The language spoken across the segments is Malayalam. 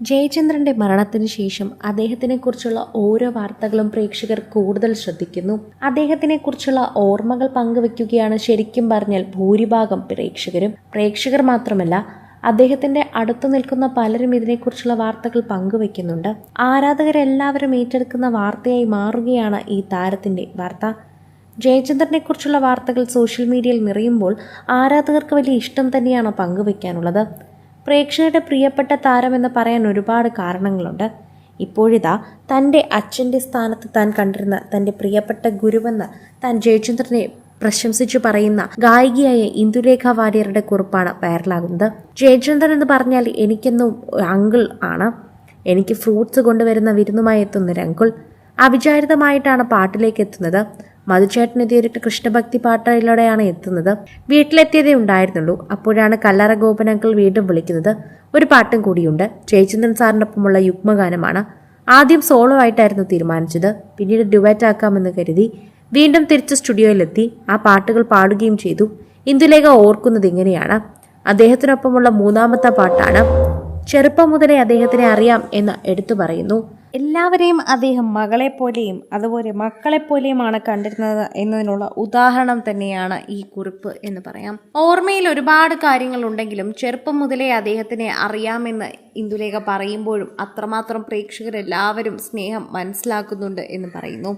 ജയചന്ദ്രന്റെ മരണത്തിന് ശേഷം അദ്ദേഹത്തിനെ കുറിച്ചുള്ള ഓരോ വാർത്തകളും പ്രേക്ഷകർ കൂടുതൽ ശ്രദ്ധിക്കുന്നു. അദ്ദേഹത്തിനെ കുറിച്ചുള്ള ഓർമ്മകൾ പങ്കുവെക്കുകയാണ് ശരിക്കും പറഞ്ഞാൽ ഭൂരിഭാഗം പ്രേക്ഷകരും. പ്രേക്ഷകർ മാത്രമല്ല അദ്ദേഹത്തിന്റെ അടുത്തു നിൽക്കുന്ന പലരും ഇതിനെക്കുറിച്ചുള്ള വാർത്തകൾ പങ്കുവെക്കുന്നുണ്ട് ആരാധകരെല്ലാവരും ഏറ്റെടുക്കുന്ന വാർത്തയായി മാറുകയാണ് ഈ താരത്തിന്റെ വാർത്ത. ജയചന്ദ്രനെ കുറിച്ചുള്ള വാർത്തകൾ സോഷ്യൽ മീഡിയയിൽ നിറയുമ്പോൾ ആരാധകർക്ക് വലിയ ഇഷ്ടം തന്നെയാണ് പങ്കുവെക്കാനുള്ളത് പ്രേക്ഷകരുടെ പ്രിയപ്പെട്ട താരമെന്ന് പറയാൻ ഒരുപാട് കാരണങ്ങളുണ്ട്. ഇപ്പോഴിതാ തന്റെ അച്ഛന്റെ സ്ഥാനത്ത് താൻ കണ്ടിരുന്ന തന്റെ പ്രിയപ്പെട്ട ഗുരുവെന്ന് താൻ ജയചന്ദ്രനെ പ്രശംസിച്ചു പറയുന്ന ഗായികയായ ഇന്ദുരേഖ വാര്യരുടെ കുറിപ്പാണ് വൈറലാകുന്നത്. ജയചന്ദ്രൻ എന്ന് പറഞ്ഞാൽ എനിക്കെന്നും അങ്കിൾ ആണ്. എനിക്ക് ഫ്രൂട്ട്സ് കൊണ്ടുവരുന്ന വിരുന്നുമായി എത്തുന്ന ഒരു അങ്കിൾ അവിചാരിതമായിട്ടാണ് പാട്ടിലേക്ക് എത്തുന്നത്. ഒരു കൃഷ്ണഭക്തി പാട്ടിലൂടെയാണ് എത്തുന്നത്. വീട്ടിലെത്തിയതേ ഉണ്ടായിരുന്നുള്ളൂ. അപ്പോഴാണ് കല്ലറ ഗോപനങ്ങൾ വീണ്ടും വിളിക്കുന്നത്. ഒരു പാട്ടും കൂടിയുണ്ട്. ജയചന്ദ്രൻ സാറിനൊപ്പമുള്ള യുഗ്മഗാനമാണ്. ആദ്യം സോളോ ആയിട്ടായിരുന്നു തീരുമാനിച്ചത്. പിന്നീട് ഡുവറ്റ് ആക്കാമെന്ന് കരുതി വീണ്ടും തിരിച്ച് സ്റ്റുഡിയോയിലെത്തി. ആ പാട്ടുകൾ പാടുകയും ചെയ്തു. ഇന്ദുലേഖ ഓർക്കുന്നത് ഇങ്ങനെയാണ്. അദ്ദേഹത്തിനൊപ്പമുള്ള മൂന്നാമത്തെ പാട്ടാണ്. ചെറുപ്പം മുതലേ അദ്ദേഹത്തിനെ അറിയാം എന്ന് എടുത്തു പറയുന്നു. എല്ലാവരെയും അദ്ദേഹം മകളെപ്പോലെയും അതുപോലെ മക്കളെപ്പോലെയുമാണ് കണ്ടിരുന്നത് എന്നതിനുള്ള ഉദാഹരണം തന്നെയാണ് ഈ കുറിപ്പ് എന്ന് പറയാം. ഓർമ്മയിൽ ഒരുപാട് കാര്യങ്ങളുണ്ടെങ്കിലും ചെറുപ്പം മുതലേ അദ്ദേഹത്തിനെ അറിയാമെന്ന് ഇന്ദുലേഖ പറയുമ്പോഴും അത്രമാത്രം പ്രേക്ഷകരെല്ലാവരും സ്നേഹം മനസ്സിലാക്കുന്നുണ്ട് എന്ന് പറയുന്നു.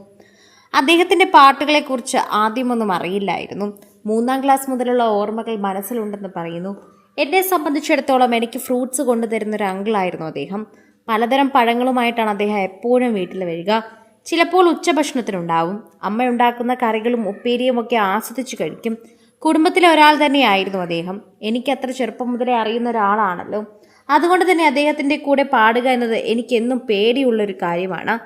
അദ്ദേഹത്തിന്റെ പാട്ടുകളെക്കുറിച്ച് ആദ്യമൊന്നും അറിയില്ലായിരുന്നു. മൂന്നാം ക്ലാസ് മുതലുള്ള ഓർമ്മകൾ മനസ്സിലുണ്ടെന്ന് പറയുന്നു. എന്നെ സംബന്ധിച്ചിടത്തോളം എനിക്ക് ഫ്രൂട്ട്സ് കൊണ്ടുതരുന്ന ഒരു അങ്കിളായിരുന്നു അദ്ദേഹം. പലതരം പഴങ്ങളുമായിട്ടാണ് അദ്ദേഹം എപ്പോഴും വീട്ടിൽ വരിക. ചിലപ്പോൾ ഉച്ചഭക്ഷണത്തിനുണ്ടാവും. അമ്മ ഉണ്ടാക്കുന്ന കറികളും ഉപ്പേരിയും ഒക്കെ ആസ്വദിച്ച് കഴിക്കും. കുടുംബത്തിലെ ഒരാൾ തന്നെയായിരുന്നു അദ്ദേഹം. എനിക്ക് അത്ര ചെറുപ്പം മുതലേ അറിയുന്ന ഒരാളാണല്ലോ. അതുകൊണ്ട് തന്നെ അദ്ദേഹത്തിന്റെ കൂടെ പാടുക എന്നത് എനിക്കെന്നും പേടിയുള്ളൊരു കാര്യമാണ്.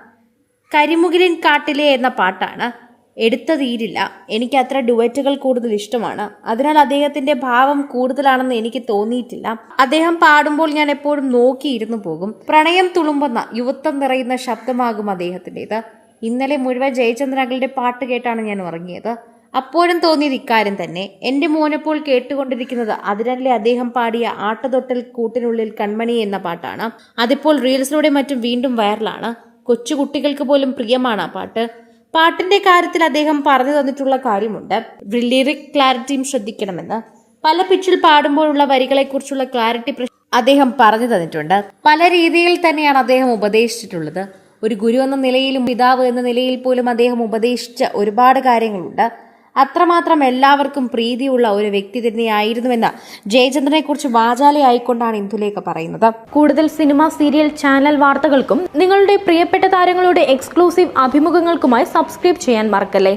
കരിമുകിലിൻ കാട്ടിലെ എന്ന പാട്ടാണ്. എടുത്ത തീരില്ല. എനിക്ക് അത്ര ഡുവറ്റുകൾ കൂടുതൽ ഇഷ്ടമാണ്. അതിനാൽ അദ്ദേഹത്തിന്റെ ഭാവം കൂടുതലാണെന്ന് എനിക്ക് തോന്നിയിട്ടില്ല. അദ്ദേഹം പാടുമ്പോൾ ഞാൻ എപ്പോഴും നോക്കിയിരുന്നു പോകും. പ്രണയം തുളുമ്പുന്ന യുവത്വം നിറയുന്ന ശബ്ദമാകും അദ്ദേഹത്തിന്റെത് ഇന്നലെ മുഴുവൻ ജയചന്ദ്രകളുടെ പാട്ട് കേട്ടാണ് ഞാൻ ഉറങ്ങിയത്. അപ്പോഴും തോന്നിയത് ഇക്കാര്യം തന്നെ. എന്റെ മോനെപ്പോൾ കേട്ടുകൊണ്ടിരിക്കുന്നത് അതിനല്ലേ അദ്ദേഹം പാടിയ ആട്ടുതൊട്ടൽ കൂട്ടിനുള്ളിൽ കൺമണി എന്ന പാട്ടാണ്. അതിപ്പോൾ റീൽസിലൂടെ മറ്റും വീണ്ടും വൈറലാണ്. കൊച്ചു കുട്ടികൾക്ക് പോലും പ്രിയമാണ് ആ പാട്ട്. പാട്ടിന്റെ കാര്യത്തിൽ അദ്ദേഹം പറഞ്ഞു തന്നിട്ടുള്ള കാര്യമുണ്ട്. ലിറിക് ക്ലാരിറ്റിയും ശ്രദ്ധിക്കണമെന്ന്. പല പിച്ചിൽ പാടുമ്പോഴുള്ള വരികളെക്കുറിച്ചുള്ള ക്ലാരിറ്റി അദ്ദേഹം പറഞ്ഞു തന്നിട്ടുണ്ട്. പല രീതിയിൽ തന്നെയാണ് അദ്ദേഹം ഉപദേശിച്ചിട്ടുള്ളത്. ഒരു ഗുരു എന്ന നിലയിലും പിതാവ് എന്ന നിലയിൽ പോലും അദ്ദേഹം ഉപദേശിച്ച ഒരുപാട് കാര്യങ്ങളുണ്ട്. അത്രമാത്രം എല്ലാവർക്കും പ്രീതിയുള്ള ഒരു വ്യക്തി തന്നെയായിരുന്നുവെന്ന് ജയചന്ദ്രനെ കുറിച്ച് വാചാലയായിക്കൊണ്ടാണ് ഇന്ദുലേഖ പറയുന്നത്. കൂടുതൽ സിനിമ സീരിയൽ ചാനൽ വാർത്തകൾക്കും നിങ്ങളുടെ പ്രിയപ്പെട്ട താരങ്ങളുടെ എക്സ്ക്ലൂസീവ് അഭിമുഖങ്ങൾക്കുമായി സബ്സ്ക്രൈബ് ചെയ്യാൻ മറക്കല്ലേ?